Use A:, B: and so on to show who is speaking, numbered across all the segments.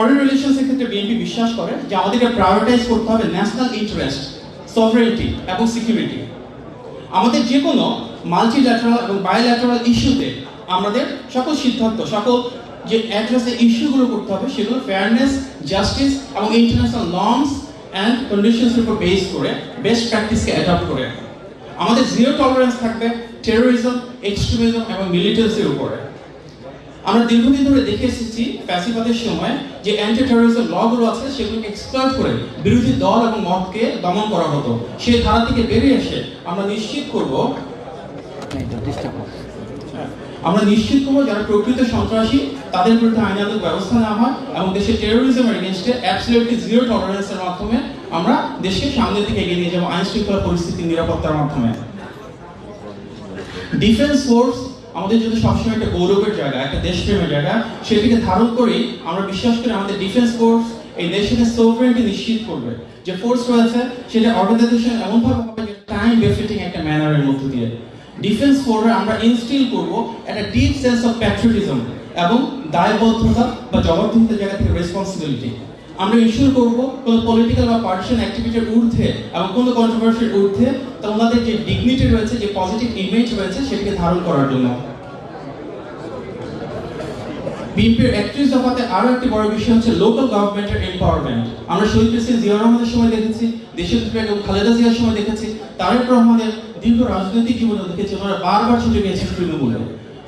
A: Foreign রিলেশনসের ক্ষেত্রে BNP বিশ্বাস করে যে আমাদেরকে প্রায়োরিটাইজ করতে হবে ন্যাশনাল ইন্টারেস্ট সফরেনিটি এবং সিকিউরিটি আমাদের যে কোনো মাল্টিল্যাটারাল এবং বায়োল্যাটারাল ইস্যুতে আমাদের সকল সিদ্ধান্ত, সকল যে অ্যাড্রেসে ইস্যুগুলো করতে হবে, সেগুলো ফেয়ারনেস জাস্টিস এবং ইন্টারন্যাশনাল নর্মস অ্যান্ড কন্ডিশনসের উপর বেস করে বেস্ট প্র্যাকটিসকে অ্যাডপ্ট করে। আমাদের জিরো টলারেন্স থাকবে টেরোরিজম এক্সট্রিমিজম এবং মিলিটেন্সির উপরে। আমরা দীর্ঘদিন ধরে দেখে এসেছি ফ্যাসিবাদের সময় যে অ্যান্টি টেরোরিজম লগুলো আছে, সেগুলোকে এক্সপ্লয়েট করে বিরোধী দল এবং মতকে দমন করা হতো। সেই ধারা থেকে বেরিয়ে এসে আমরা নিশ্চিত করব আমরা নিশ্চিত করব যারা প্রকৃত সন্ত্রাসী, তাদের বিরুদ্ধে আইনানুগ ব্যবস্থা নেওয়া হয় এবং দেশের টেরোরিজমের এগেনস্টে অ্যাবসলিউটলি জিরো টলারেন্সের মাধ্যমে আমরা দেশকে সামনের দিকে এগিয়ে নিয়ে যাব আইন শৃঙ্খলা পরিস্থিতির নিরাপত্তার মাধ্যমে। ডিফেন্স ফোর্স আমাদের যদি সবসময় একটা গৌরবের জায়গা, একটা দেশপ্রেমের জায়গা, সেটিকে ধারণ করেই আমরা বিশ্বাস করি আমাদের ডিফেন্স ফোর্স এই দেশের সোভারেন্টি নিশ্চিত করবে। যে ফোর্স রয়েছে, সেটা অর্গানাইজেশন এমনভাবে হবে যে টাইম বেফিটিং একটা ম্যানারের মধ্য দিয়ে। ডিফেন্স ফোর্সে আমরা ইনস্টিল করব একটা ডিপ সেন্স অফ প্যাট্রিয়টিজম এবং দায়বদ্ধতা বা জবাবদিহিতার জায়গা থেকে রেসপন্সিবিলিটি আমরা ইস্যুর করব কোনো পলিটিক্যাল বা পার্টিশন অ্যাক্টিভিটির ঊর্ধ্বে এবং কোনো কন্ট্রোভার্সির ঊর্ধ্বে তো ওনাদের যে ডিগনিটি রয়েছে, যে পজিটিভ ইমেজ রয়েছে, সেটাকে ধারণ করার জন্য। বিএনপির একত্রিশ দফাতে আরও একটি বড় বিষয় হচ্ছে লোকাল গভর্নমেন্টের এম্পাওয়ারমেন্ট আমরা শহীদ প্রেসিডেন্ট জিয়া রহমানের সময় দেখেছি, দেশের বেগম খালেদা জিয়ার সময় দেখেছি, তারেক রহমানের দীর্ঘ রাজনৈতিক জীবনে দেখেছি, ওনারা বারবার ছুটে গিয়েছেন তৃণমূলে।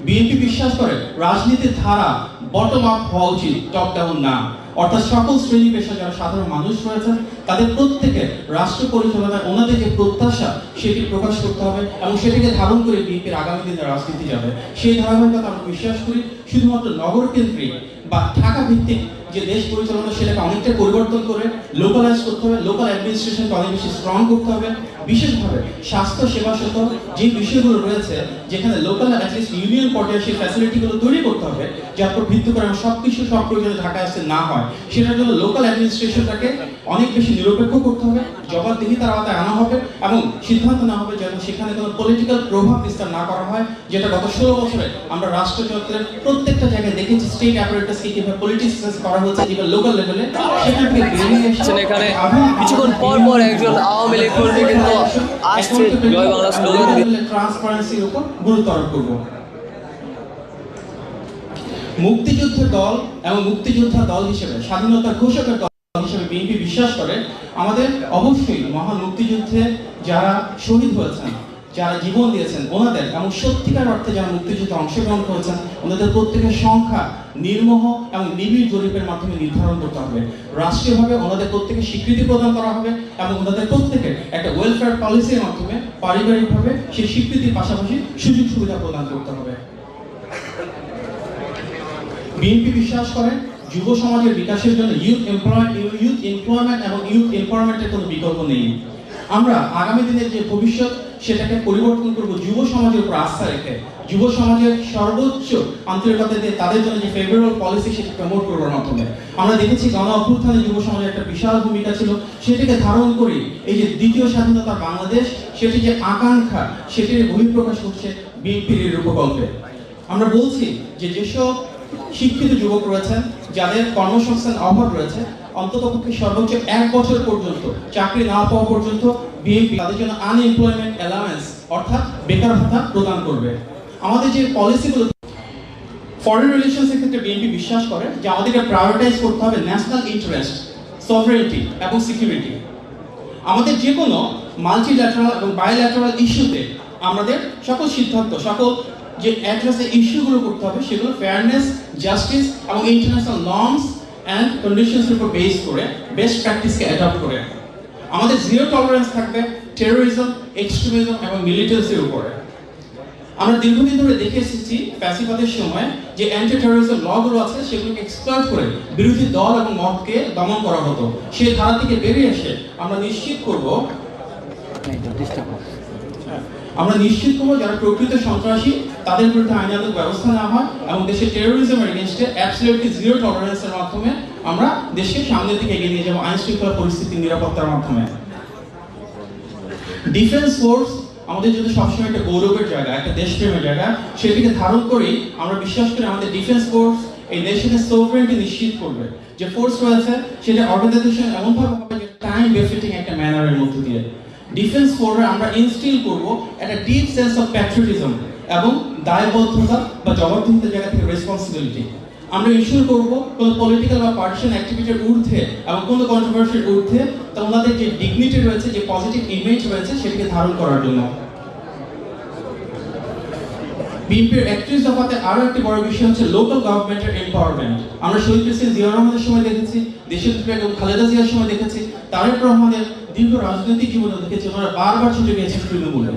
A: বিএনপি বিশ্বাস করে রাজনীতির ধারা বটম আপ হওয়া উচিত টপ ডাউন না। অর্থাৎ সকল শ্রেণি পেশা যারা সাধারণ মানুষ রয়েছেন, তাদের প্রত্যেকের রাষ্ট্র পরিচালনায় ওনাদের যে প্রত্যাশা সেটি প্রকাশ করতে হবে এবং সেটিকে ধারণ করে বিএনপির আগামী দিনে রাজনীতি যাবে। সেই ধারাবাহিকতা আমরা বিশ্বাস করি, শুধুমাত্র নগর কেন্দ্রিক বা ঢাকা ভিত্তিক যে দেশ পরিচালনা সেটাকে অনেকটা পরিবর্তন করে লোকালাইজ করতে হবে লোকাল অ্যাডমিনিস্ট্রেশনকে অনেক বেশি স্ট্রং করতে হবে। বিশেষভাবে স্বাস্থ্য সেবা সহ যে বিষয়গুলো রয়েছে, যেখানে লোকাল অ্যাটলিস্ট ইউনিয়ন পর্যায়ে সেই ফ্যাসিলিটিগুলো তৈরি করতে হবে, যার উপর ভিত্তি করে সব কিছু সব প্রয়োজনে ঢাকায় আসতে না হয়। সেটার জন্য লোকাল অ্যাডমিনিস্ট্রেশনটাকে অনেক বেশি নিরপেক্ষ করতে হবে। জবাবদিহিতার আওতায় আনা হবে এবং সিদ্ধান্ত নেওয়া হবে যেন সেখানে কোনো পলিটিক্যাল প্রভাব বিস্তার না করা হয় যেটা গত ষোলো বছরে আমরা রাষ্ট্রযন্ত্রের প্রত্যেকটা জায়গায় দেখেছি স্টেট অ্যাপারেটাসকে কীভাবে পলিটিক্স করা হচ্ছে যেটা লোকাল লেভেলে সেখান থেকে বেরিয়ে এসে
B: আছেন এখানে। কিছুক্ষণ পর পর একজন আওয়ামী লীগ কর্মী কিন্তু আসছে। জয় বাংলা স্লোগান
A: ট্রান্সপারেন্সির উপর গুরুত্ব আরোপ করব। মুক্তিযুদ্ধের দল এবং মুক্তিযোদ্ধা দল হিসেবে স্বাধীনতার ঘোষকের দল হিসেবে বিএনপি বিশ্বাস করে আমাদের অবশ্যই মহান মুক্তিযুদ্ধে যারা শহীদ হয়েছেন, যারা জীবন দিয়েছেন ওনাদের, এবং সত্যিকার অর্থে যারা মুক্তিযুদ্ধে অংশগ্রহণ করেছেন, ওনাদের প্রত্যেকের সংখ্যা নির্মোহ এবং নিবিড় জরিপের মাধ্যমে নির্ধারণ করতে হবে। রাষ্ট্রীয়ভাবে ওনাদের প্রত্যেকে স্বীকৃতি প্রদান করা হবে এবং ওনাদের প্রত্যেকে একটা ওয়েলফেয়ার পলিসির মাধ্যমে পারিবারিকভাবে সেই স্বীকৃতির পাশাপাশি সুযোগ সুবিধা প্রদান করতে হবে। বিএনপি বিশ্বাস করে যুব সমাজের বিকাশের জন্য ইউথ এমপ্লয়মেন্ট ইউথ এমপ্লয়মেন্ট এবং ইউথ এমপাওয়ারমেন্টের কোনো বিকল্প নেই। আমরা আগামী দিনের যে ভবিষ্যৎ, সেটাকে পরিবর্তন করব যুব সমাজের উপর আস্থা রেখে। যুব সমাজের সর্বোচ্চ আন্তরিকতা দিয়ে তাদের জন্য যে ফেভারেবল পলিসি সেটা প্রমোট করবার মাধ্যমে। আমরা দেখেছি গণ অভ্যুত্থানে যুব সমাজের একটা বিশাল ভূমিকা ছিল। সেটিকে ধারণ করে এই যে দ্বিতীয় স্বাধীনতা বাংলাদেশ, সেটি যে আকাঙ্ক্ষা, সেটির বহিঃপ্রকাশ হচ্ছে বিএনপির রূপকল্পে। আমরা বলছি যে যেসব শিক্ষিত যুবক রয়েছেন যাদের কর্মসংস্থান অভাব রয়েছে অন্ততপক্ষে সর্বোচ্চ এক বছর পর্যন্ত চাকরি না পাওয়া পর্যন্ত বিএনপি তাদের জন্য আনএমপ্লয়মেন্ট অ্যালাউন্স অর্থাৎ বেকার ভাতা প্রদান করবে। আমাদের যে পলিসিগুলো ফরেন রিলেশনসের ক্ষেত্রে বিএনপি বিশ্বাস করে যে আমাদেরকে প্রায়োরিটাইজ করতে হবে ন্যাশনাল ইন্টারেস্ট সফরেনিটি এবং সিকিউরিটি আমাদের যে কোনো মাল্টিল্যাটারাল এবং বায়োল্যাটারাল ইস্যুতে আমাদের সকল সিদ্ধান্ত, সকল যে অ্যাড্রেসে ইস্যুগুলো করতে হবে সেগুলো ফেয়ারনেস জাস্টিস এবং ইন্টারন্যাশনাল নর্মস অ্যান্ড কন্ডিশনসের উপর বেস করে বেস্ট প্র্যাকটিসকে অ্যাডপ্ট করে আমাদের জিরো টলারেন্স থাকবে টেরোরিজম এক্সট্রিমিজম এবং মিলিটেন্সির উপরে। আমরা দীর্ঘদিন ধরে দেখে এসেছি ফ্যাসিবাদের সময় যে অ্যান্টি টেরোরিজম লগুলো আছে সেগুলোকে এক্সপ্লয়েট করে বিরোধী দল এবং মতকে দমন করা হতো। সেই ধারা থেকে বেরিয়ে এসে আমরা নিশ্চিত করব আমরা নিশ্চিত করব যারা প্রকৃত সন্ত্রাসী, তাদের বিরুদ্ধে আইনানুগ ব্যবস্থা নেওয়া হয় এবং দেশের টেরোরিজমের এগেনস্টে অ্যাবসলিউটলি জিরো টলারেন্সের মাধ্যমে আমরা দেশকে সামনের দিকে এগিয়ে নিয়ে যাব আইন শৃঙ্খলা পরিস্থিতির নিরাপত্তার মাধ্যমে। ডিফেন্স ফোর্স আমাদের যদি সবসময় একটা গৌরবের জায়গা, একটা দেশপ্রেমের জায়গা। সেটিকে ধারণ করেই আমরা বিশ্বাস করি আমাদের ডিফেন্স ফোর্স এই দেশের সোভারেন্টি নিশ্চিত করবে। যে ফোর্স রয়েছে, সেটা অর্গানাইজেশন এমনভাবে হবে যে টাইম বেফিটিং একটা ম্যানারের মধ্যে দিয়ে। ডিফেন্স ফোর্সে আমরা ইনস্টিল করব একটা ডিপ সেন্স অফ প্যাট্রিয়টিজম এবং দায়বদ্ধতা বা জবাবদিহিতার জায়গা থেকে রেসপন্সিবিলিটি আমরা ইস্যুর করব কোন পলিটিক্যাল বা পার্টিশন অ্যাক্টিভিটির ঊর্ধ্বে এবং কোন কন্ট্রোভার্সির ঊর্ধ্বে তা ওনাদের যে ডিগনিটি রয়েছে, যে পজিটিভ ইমেজ রয়েছে, সেটাকে ধারণ করার জন্য। বিএনপির একত্রিশ দফাতে আরও একটি বড় বিষয় হচ্ছে লোকাল গভর্নমেন্টের এম্পাওয়ারমেন্ট আমরা শহীদ প্রেসিডেন্ট জিয়া রহমানের সময় দেখেছি দেশের বেগম খালেদা জিয়ার সময় দেখেছি, তারেক রহমানের দীর্ঘ রাজনৈতিক জীবনে দেখেছি, ওনারা বারবার ছুটে গিয়েছেন তৃণমূলে।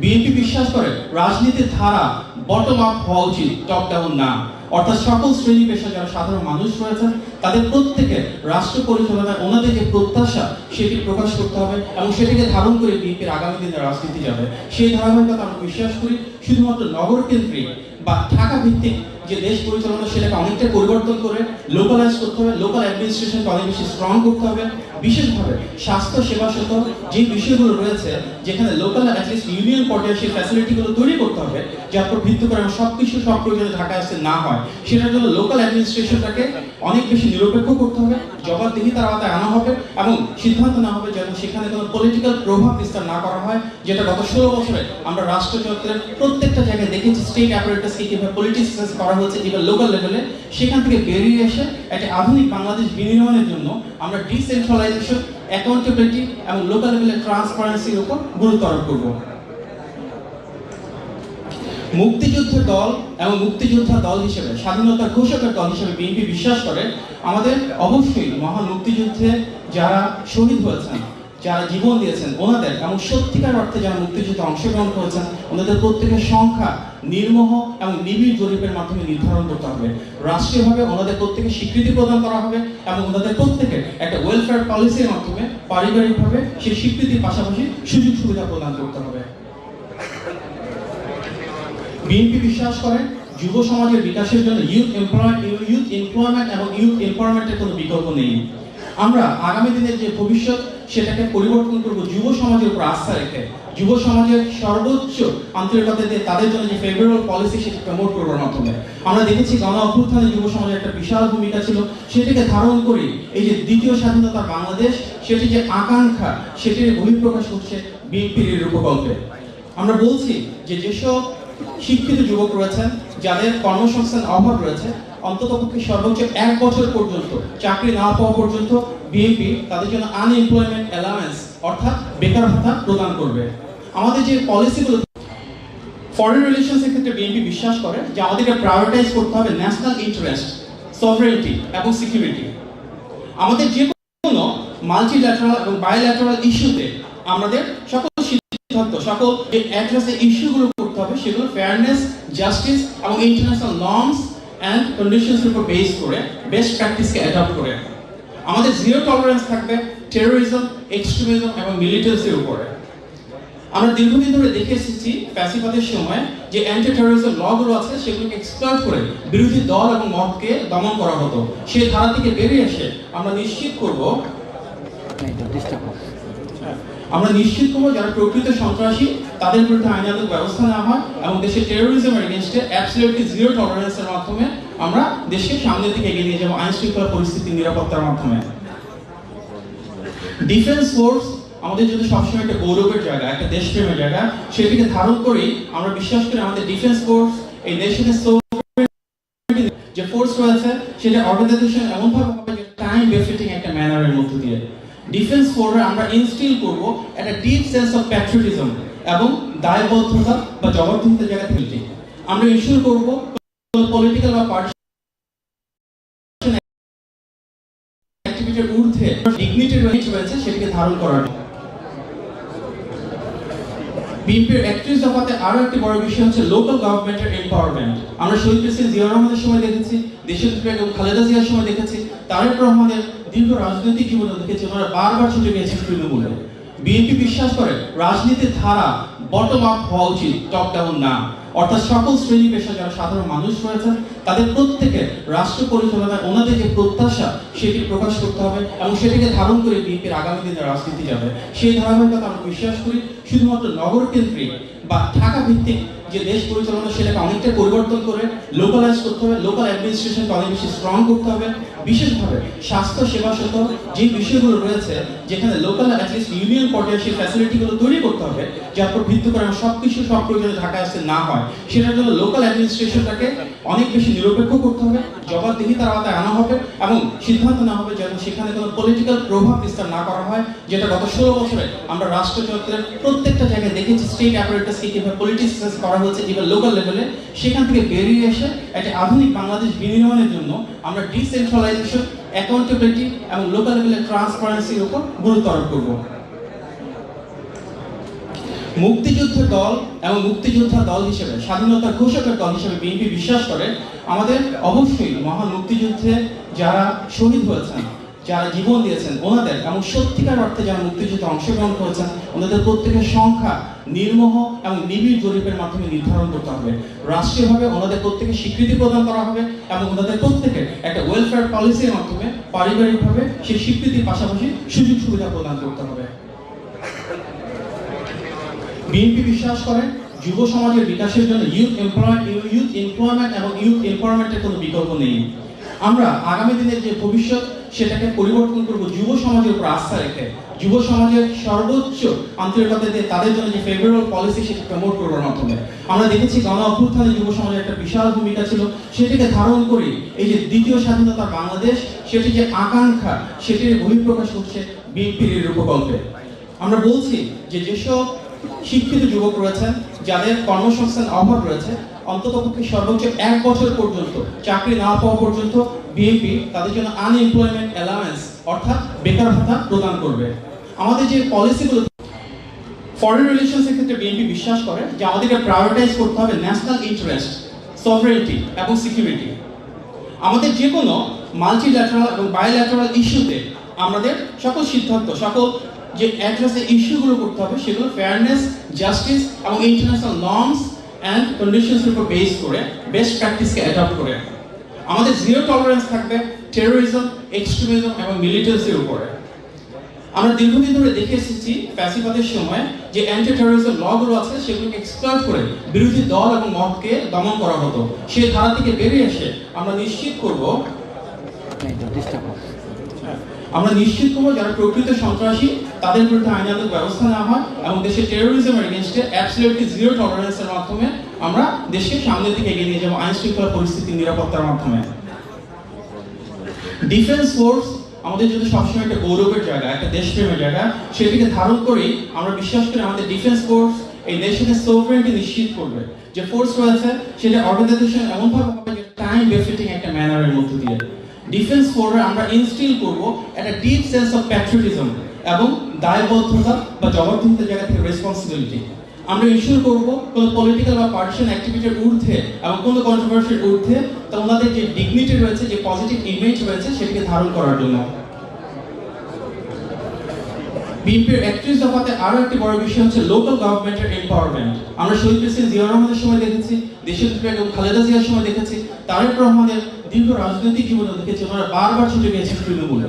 A: বিএনপি বিশ্বাস করে, রাজনীতির ধারা বটম আপ হওয়া উচিত টপ ডাউন না। অর্থাৎ সকল শ্রেণি পেশা যারা সাধারণ মানুষ রয়েছেন, তাদের প্রত্যেকে রাষ্ট্র পরিচালনায় ওনাদের যে প্রত্যাশা সেটি প্রকাশ করতে হবে এবং সেটিকে ধারণ করে বিএনপির আগামী দিনে রাজনীতি যাবে। সেই ধারাবাহিকতা আমরা বিশ্বাস করি, শুধুমাত্র নগর কেন্দ্রিক বা ঢাকা ভিত্তিক যে দেশ পরিচালনা, সেটাকে অনেকটা পরিবর্তন করে লোকালাইজ করতে হবে লোকাল অ্যাডমিনিস্ট্রেশনকে অনেক বেশি স্ট্রং করতে হবে। বিশেষভাবে স্বাস্থ্য সেবা সহ যে বিষয়গুলো রয়েছে, যেখানে লোকাল অ্যাটলিস্ট ইউনিয়ন পর্যায়ে সেই ফ্যাসিলিটিগুলো তৈরি করতে হবে, যার উপর ভিত্তি করে সব কিছু সব প্রয়োজনে ঢাকায় আসতে না হয়। সেটার জন্য লোকাল অ্যাডমিনিস্ট্রেশনটাকে অনেক বেশি নিরপেক্ষ করতে হবে। জবাবদিহিতার আওতায় আনা হবে এবং সিদ্ধান্ত নেওয়া হবে যেন সেখানে কোনো পলিটিক্যাল প্রভাব বিস্তার না করা হয়, যেটা গত ষোলো বছরে আমরা রাষ্ট্রযন্ত্রের প্রত্যেকটা জায়গায় দেখেছি স্টেট অ্যাপারেটাসকে কীভাবে পলিটিক্সাইজ করা হচ্ছে ইভেন লোকাল লেভেলে সেখান থেকে বেরিয়ে এসে একটা আধুনিক বাংলাদেশ বিনির্মাণের জন্য আমরা ডিসেন্ট্রালাইজেশন অ্যাকাউন্টেবিলিটি এবং লোকাল লেভেলের ট্রান্সপারেন্সির উপর গুরুত্ব আরোপ করব। মুক্তিযুদ্ধের দল এবং মুক্তিযোদ্ধা দল হিসেবে, স্বাধীনতার ঘোষকের দল হিসেবে বিএনপি বিশ্বাস করে, আমাদের অবশ্যই মহান মুক্তিযুদ্ধে যারা শহীদ হয়েছেন, যারা জীবন দিয়েছেন ওনাদের এবং সত্যিকার অর্থে যারা মুক্তিযুদ্ধে অংশগ্রহণ করেছেন, ওনাদের প্রত্যেকের সংখ্যা নির্মোহ এবং নিবিড় জরিপের মাধ্যমে নির্ধারণ করতে হবে। রাষ্ট্রীয়ভাবে ওনাদের প্রত্যেকে স্বীকৃতি প্রদান করা হবে এবং ওনাদের প্রত্যেকে একটা ওয়েলফেয়ার পলিসির মাধ্যমে পারিবারিকভাবে সেই স্বীকৃতির পাশাপাশি সুযোগ সুবিধা প্রদান করতে হবে। বিএনপি বিশ্বাস করে যুব সমাজের বিকাশের জন্য ইউথ এমপ্লয়মেন্ট ইউথ এমপ্লয়মেন্ট এবং ইউথ এমপাওয়ারমেন্টের কোনো বিকল্প নেই। আমরা আগামী দিনের যে ভবিষ্যৎ, সেটাকে পরিবর্তন করব যুব সমাজের উপর আস্থা রেখে। যুব সমাজের সর্বোচ্চ আন্তরিকতা তাদের জন্য যে ফেভারেবল পলিসি সেটা প্রমোট করবার মাধ্যমে। আমরা দেখেছি গণ অভ্যুত্থানে যুব সমাজের একটা বিশাল ভূমিকা ছিল। সেটিকে ধারণ করি এই যে দ্বিতীয় স্বাধীনতা বাংলাদেশ সেটি যে আকাঙ্ক্ষা, সেটির বহিঃপ্রকাশ হচ্ছে বিএনপির রূপকল্পে। আমরা বলছি যে যেসব শিক্ষিত যুবক রয়েছেন যাদের কর্মসংস্থান অভাব রয়েছে অন্ততপক্ষে সর্বোচ্চ এক বছর পর্যন্ত চাকরি না পাওয়া পর্যন্ত বিএনপি তাদের জন্য আনএমপ্লয়মেন্ট অ্যালাউন্স অর্থাৎ বেকার ভাতা প্রদান করবে। আমাদের যে পলিসিগুলো ফরেন রিলেশনসের ক্ষেত্রে বিএনপি বিশ্বাস করে যে আমাদেরকে প্রায়োরিটাইজ করতে হবে ন্যাশনাল ইন্টারেস্ট সফরেনিটি এবং সিকিউরিটি আমাদের যে কোনো মাল্টিল্যাটারাল এবং বায়োল্যাটারাল ইস্যুতে আমাদের সকল সিদ্ধান্ত, সকল যে অ্যাড্রেসে ইস্যুগুলো করতে হবে সেগুলো ফেয়ারনেস জাস্টিস এবং ইন্টারন্যাশনাল নর্মস অ্যান্ড কন্ডিশনস উপর বেস করে বেস্ট প্র্যাকটিসকে অ্যাডপ্ট করে। আমাদের জিরো টলারেন্স থাকবে টেরোরিজম এক্সট্রিমিজম এবং মিলিটারিসের উপরে। আমরা দীর্ঘদিন ধরে দেখে এসেছি ফ্যাসিবাদের সময় যে অ্যান্টি টেরোরিজম লগুলো আছে, সেগুলোকে এক্সপ্লয়েট করে বিরোধী দল এবং মতকে দমন করা হতো। সেই ধারা থেকে বেরিয়ে এসে আমরা নিশ্চিত করব আমরা নিশ্চিত করব যারা প্রকৃত সন্ত্রাসী, তাদের বিরুদ্ধে আইনানুগ ব্যবস্থা নেওয়া হয় এবং দেশের টেরোরিজমের এগেনস্টে অ্যাবসলিউটলি জিরো টলারেন্সের মাধ্যমে আমরা দেশকে সামনের দিকে এগিয়ে নিয়ে যাব আইন শৃঙ্খলা পরিস্থিতির নিরাপত্তার মাধ্যমে। ডিফেন্স ফোর্স আমাদের জন্য সবসময় একটা গৌরবের জায়গা, একটা দেশপ্রেমের জায়গা। সেটিকে ধারণ করেই আমরা বিশ্বাস করি আমাদের ডিফেন্স ফোর্স এই দেশের যে ফোর্স রয়েছে, সেটা অর্গানাইজেশন এমনভাবে হবে যে টাইম বেফিটিং একটা ম্যানারের মধ্য দিয়ে। ডিফেন্স ফোর্সে আমরা ইনস্টিল করব একটা ডিপ সেন্স অফ প্যাট্রিয়টিজম এবং দায়বদ্ধতা বা জবাবদিহিতার জায়গা থেকে আমরা ইস্যুর করব পলিটিক্যাল বা পার্টি অ্যাক্টিভিটির ঊর্ধ্বে ডিগনিটি রয়েছে সেটিকে ধারণ করার বিএনপির একত্রিশ দফাতে আরও একটি বড় বিষয় হচ্ছে লোকাল গভর্নমেন্টের এম্পাওয়ারমেন্ট আমরা শহীদ প্রেসিডেন্ট জিয়া রহমানের সময় দেখেছি দেশের বেগম খালেদা জিয়ার সময় দেখেছি, তারেক রহমানের দীর্ঘ রাজনৈতিক জীবনে দেখেছি ওনারা বারবার ছুটে গিয়েছেন তৃণমূলে বিএনপি বিশ্বাস করে রাজনীতির ধারা বটম আপ হওয়া উচিত টপ ডাউন না। অর্থাৎ সকল শ্রেণি পেশা যারা সাধারণ মানুষ রয়েছেন, তাদের প্রত্যেকে রাষ্ট্র পরিচালনায় ওনাদের যে প্রত্যাশা সেটি প্রকাশ করতে হবে এবং সেটিকে ধারণ করে বিএনপির আগামী দিনে রাজনীতি যাবে। সেই ধারাবাহিকতা আমরা বিশ্বাস করি, শুধুমাত্র নগর কেন্দ্রিক বা ঢাকা ভিত্তিক যে দেশ পরিচালনা, সেটাকে অনেকটা পরিবর্তন করে লোকালাইজ করতে হবে লোকাল অ্যাডমিনিস্ট্রেশনকে অনেক বেশি স্ট্রং করতে হবে। বিশেষভাবে স্বাস্থ্য সেবা সহ যে বিষয়গুলো রয়েছে, যেখানে লোকাল অ্যাটলিস্ট ইউনিয়ন পর্যায়ে সেই ফ্যাসিলিটিগুলো তৈরি করতে হবে, যার উপর ভিত্তি করে সব কিছু সব প্রয়োজনে ঢাকা আসতে না হয়। সেটার জন্য লোকাল অ্যাডমিনিস্ট্রেশনটাকে অনেক বেশি নিরপেক্ষ করতে হবে জবাবদিহিতার আওতায় আনা হবে এবং সিদ্ধান্ত নেওয়া হবে যেন সেখানে কোনো পলিটিক্যাল প্রভাব বিস্তার না করা হয়, যেটা গত ষোলো বছরে আমরা রাষ্ট্রযন্ত্রের প্রত্যেকটা জায়গায় দেখেছি স্টেট অ্যাপারেটাসকে কীভাবে পলিটিক্স করা হয়েছে ইভেন লোকাল লেভেলে সেখান থেকে বেরিয়ে এসে একটা আধুনিক বাংলাদেশ বিনির্মাণের জন্য আমরা ডিসেন্ট্রালাইজেশন অ্যাকাউন্টেবিলিটি এবং লোকাল লেভেলে ট্রান্সপারেন্সির উপর গুরুত্ব আরোপ করব। মুক্তিযুদ্ধ দল এবং মুক্তিযোদ্ধা দল হিসেবে, স্বাধীনতার ঘোষকের দল হিসেবে বিএনপি বিশ্বাস করে, আমাদের অবশ্যই মহান মুক্তিযুদ্ধে যারা শহীদ হয়েছেন যারা জীবন দিয়েছেন, ওনাদের এবং সত্যিকার অর্থে যারা মুক্তিযুদ্ধে অংশগ্রহণ করেছেন, ওনাদের প্রত্যেকের সংখ্যা নির্মোহ এবং নিবিড় জরিপের মাধ্যমে নির্ধারণ করতে হবে। রাষ্ট্রীয়ভাবে ওনাদের প্রত্যেকে স্বীকৃতি প্রদান করা হবে এবং ওনাদের প্রত্যেকে একটা ওয়েলফেয়ার পলিসির মাধ্যমে পারিবারিকভাবে সেই স্বীকৃতির পাশাপাশি সুযোগ সুবিধা প্রদান করতে হবে। বিএনপি বিশ্বাস করে, যুব সমাজের বিকাশের জন্য ইউথ এমপ্লয় ইউথ এমপ্লয়মেন্ট এবং ইউথ এমপাওয়ারমেন্টের কোনো বিকল্প নেই। আমরা আগামী দিনের যে ভবিষ্যৎ সেটাকে পরিবর্তন করব। যুব সমাজের উপর আস্থা রেখে, যুব সমাজের সর্বোচ্চ আন্তরিকতা দিয়ে তাদের জন্য যে ফেভারেবল পলিসি সেটা প্রমোট করবার মাধ্যমে। আমরা দেখেছি গণ অভ্যুত্থানে যুব সমাজের একটা বিশাল ভূমিকা ছিল। সেটিকে ধারণ করি এই যে দ্বিতীয় স্বাধীনতা বাংলাদেশ সেটি যে আকাঙ্ক্ষা, সেটির বহিঃপ্রকাশ হচ্ছে বিএনপির রূপকল্পে। আমরা বলছি যে যেসব শিক্ষিত যুবক রয়েছেন, যাদের কর্মসংস্থান অভাব রয়েছে, অন্ততপক্ষে সর্বোচ্চ এক বছর পর্যন্ত, চাকরি না পাওয়া পর্যন্ত বিএনপি তাদের জন্য আনএমপ্লয়মেন্ট অ্যালাউন্স অর্থাৎ বেকার ভাতা প্রদান করবে। আমাদের যে পলিসিগুলো ফরেন রিলেশনসের ক্ষেত্রে বিএনপি বিশ্বাস করে যে আমাদেরকে প্রায়োরিটাইজ করতে হবে ন্যাশনাল ইন্টারেস্ট সভারেন্টি এবং সিকিউরিটি আমাদের যে কোনো মাল্টিল্যাটারাল এবং বায়োল্যাটারাল ইস্যুতে আমাদের সকল সিদ্ধান্ত, সকল যে অ্যাড্রেসে ইস্যুগুলো করতে হবে, সেগুলো ফেয়ারনেস জাস্টিস এবং ইন্টারন্যাশনাল নর্মস অ্যান্ড কন্ডিশনসের উপর বেস করে বেস্ট প্র্যাকটিসকে অ্যাডপ্ট করে। আমাদের জিরো টলারেন্স থাকবে টেরোরিজম এক্সট্রিমিজম এবং মিলিটারিজের উপরে। আমরা দীর্ঘদিন ধরে দেখে এসেছি ফ্যাসিবাদের সময় যে অ্যান্টি টেরোরিজম লগুলো আছে সেগুলোকে এক্সপ্লয়েট করে বিরোধী দল এবং মতকে দমন করা হতো। সেই ধারা থেকে বেরিয়ে এসে আমরা নিশ্চিত করব, আমরা নিশ্চিত করব যারা প্রকৃত সন্ত্রাসী, তাদের বিরুদ্ধে আইনানুগ ব্যবস্থা নেওয়া হয় এবং দেশের টেরোরিজমের এগেনস্টে অ্যাবসলিউটলি জিরো টলারেন্সের মাধ্যমে আমরা দেশকে সামনের দিকে এগিয়ে নিয়ে যাব আইন শৃঙ্খলা পরিস্থিতির নিরাপত্তার মাধ্যমে। ডিফেন্স ফোর্স আমাদের যদি সবসময় একটা গৌরবের জায়গা, একটা দেশপ্রেমের জায়গা। সেটিকে ধারণ করেই আমরা বিশ্বাস করি আমাদের ডিফেন্স ফোর্স এই দেশের সোভারেন্টি নিশ্চিত করবে। যে ফোর্স রয়েছে, সেটা অর্গানাইজেশন এমনভাবে হবে যে টাইম বেফিটিং একটা ম্যানারের মধ্য দিয়ে। ডিফেন্স ফোর্সে আমরা ইনস্টিল করব একটা ডিপ সেন্স অফ প্যাট্রিয়টিজম এবং দায়বদ্ধতা বা জবাবদিহিতার জায়গা থেকে রেসপন্সিবিলিটি আমরা ইনশিওর করব কোনো পলিটিক্যাল বা পার্টিশন অ্যাক্টিভিটির ঊর্ধ্বে এবং কোনো কন্ট্রোভার্সির ঊর্ধ্বে তো ওনাদের যে ডিগনিটি রয়েছে, যে পজিটিভ ইমেজ রয়েছে, সেটাকে ধারণ করার জন্য। বিএনপির একত্রিশ দফাতে আরও একটি বড় বিষয় হচ্ছে লোকাল গভর্নমেন্টের এম্পাওয়ারমেন্ট আমরা শহীদ প্রেসিডেন্ট জিয়া রহমানের সময় দেখেছি দেশের এবং খালেদা জিয়ার সময় দেখেছি, তারেক রহমানের দীর্ঘ রাজনৈতিক জীবনে দেখেছি, ওনারা বারবার ছুটে গিয়েছেন তৃণমূলে।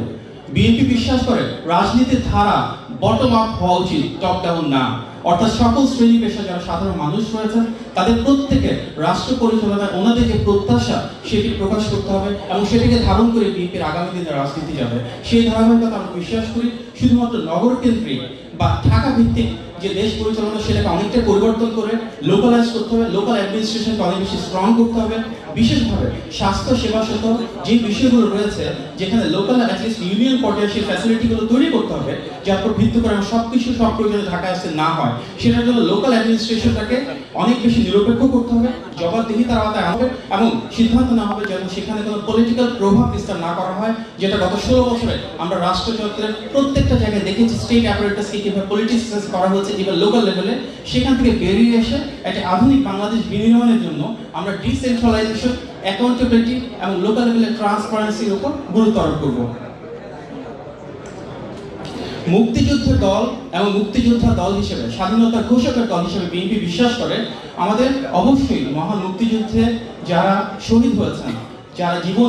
A: বিএনপি বিশ্বাস করে রাজনীতির ধারা বটম আপ হওয়া উচিত টপ ডাউন না। অর্থাৎ সকল শ্রেণি পেশা যারা সাধারণ মানুষ রয়েছেন, তাদের প্রত্যেকে রাষ্ট্র পরিচালনায় ওনাদের যে প্রত্যাশা, সেটি প্রকাশ করতে হবে এবং সেটিকে ধারণ করে বিএনপির আগামী দিনে রাজনীতি যাবে। সেই ধারাবাহিকতা আমরা বিশ্বাস করি, শুধুমাত্র নগর কেন্দ্রিক বা ঢাকা ভিত্তিক যে দেশ পরিচালনা, সেটাকে অনেকটা পরিবর্তন করে লোকালাইজ করতে হবে লোকাল অ্যাডমিনিস্ট্রেশনকে অনেক বেশি স্ট্রং করতে হবে। বিশেষভাবে স্বাস্থ্য সেবা সহ যে বিষয়গুলো রয়েছে, যেখানে লোকাল অ্যাটলিস্ট ইউনিয়ন পর্যায়ে সেই ফ্যাসিলিটিগুলো তৈরি করতে হবে, যার উপর ভিত্তি করে সব কিছু সব প্রয়োজনে ঢাকা আসতে না হয়। সেটার জন্য লোকাল অ্যাডমিনিস্ট্রেশনটাকে অনেক বেশি নিরপেক্ষ করতে হবে জবাবদিহিতার আওতায় হবে এবং সিদ্ধান্ত নেওয়া হবে যেন সেখানে কোনো পলিটিক্যাল প্রভাব বিস্তার না করা হয়, যেটা গত ষোলো বছরে আমরা রাষ্ট্রযন্ত্রের প্রত্যেকটা জায়গায় দেখেছি স্টেট অ্যাপারেটাসকে কীভাবে পলিটিক্স করা হয়েছে ইভেন লোকাল লেভেলে সেখান থেকে বেরিয়ে এসে একটা আধুনিক বাংলাদেশ বিনির্মাণের জন্য আমরা ডিসেন্ট্রালাইজেশন অ্যাকাউন্টেবিলিটি এবং লোকাল লেভেলে ট্রান্সপারেন্সির উপর গুরুত্ব আরোপ করব। মুক্তিযুদ্ধ দল এবং মুক্তিযোদ্ধা দল হিসেবে, স্বাধীনতার ঘোষকের দল হিসেবে বিএনপি বিশ্বাস করে, আমাদের অবশ্যই মহান মুক্তিযুদ্ধে যারা শহীদ হয়েছেন, যারা জীবন